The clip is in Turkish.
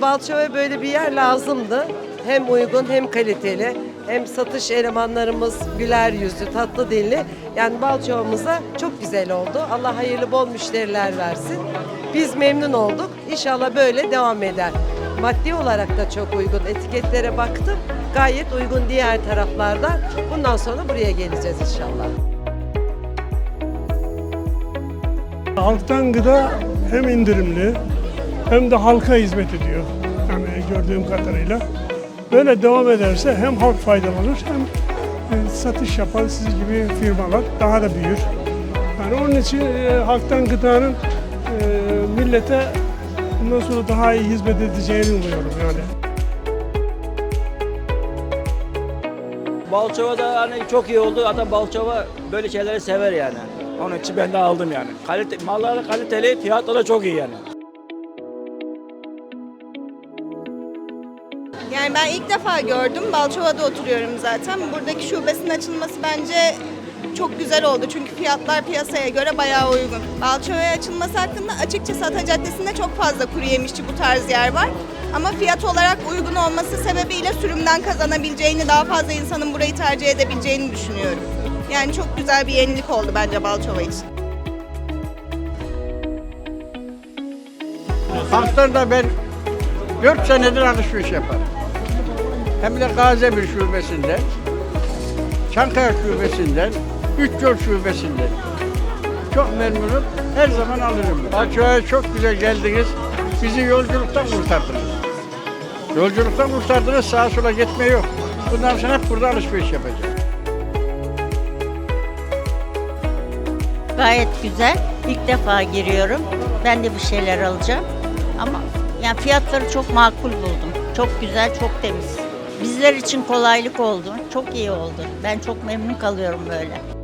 Balçova'ya böyle bir yer lazımdı. Hem uygun hem kaliteli. Hem satış elemanlarımız güler yüzlü, tatlı dilli. Yani Balçova'mıza çok güzel oldu. Allah hayırlı bol müşteriler versin. Biz memnun olduk. İnşallah böyle devam eder. Maddi olarak da çok uygun. Etiketlere baktım. Gayet uygun diğer taraflardan. Bundan sonra buraya geleceğiz inşallah. Halktan gıda hem indirimli hem de halka hizmet ediyor. Yani gördüğüm kadarıyla. Böyle devam ederse hem halk faydalanır hem e, satış yapan siz gibi firmalar daha da büyür. Yani onun için e, halktan gıdanın e, millete bundan sonra daha iyi hizmet edeceğini umuyorum yani. Balçova'da hani çok iyi oldu. Zaten Balçova böyle şeyleri sever yani. Onun için ben de aldım yani. Kalite, malları kaliteli, fiyatları da çok iyi yani. Yani ben ilk defa gördüm. Balçova'da oturuyorum zaten. Buradaki şubesinin açılması bence çok güzel oldu. Çünkü fiyatlar piyasaya göre bayağı uygun. Balçova'ya açılması hakkında açıkçası Ata Caddesi'nde çok fazla kuru yemişçi bu tarz yer var. Ama fiyat olarak uygun olması sebebiyle sürümden kazanabileceğini, daha fazla insanın burayı tercih edebileceğini düşünüyorum. Yani çok güzel bir yenilik oldu bence Balçova için. Halktan ben 4 senedir alışveriş yaparım. Hem de Gaziemir şubesinden, Çankaya şubesinden, Üç Yol şubesinden. Çok memnunum. Her zaman alırım. Balçova'ya çok güzel geldiniz. Bizi yolculuktan kurtardınız. Yolculuktan kurtardınız. Sağa sola gitme yok. Bundan sonra hep burada alışveriş yapacağız. Gayet güzel. İlk defa giriyorum. Ben de bir şeyler alacağım. Ama yani fiyatları çok makul buldum. Çok güzel, çok temiz. Bizler için kolaylık oldu. Çok iyi oldu. Ben çok memnun kalıyorum böyle.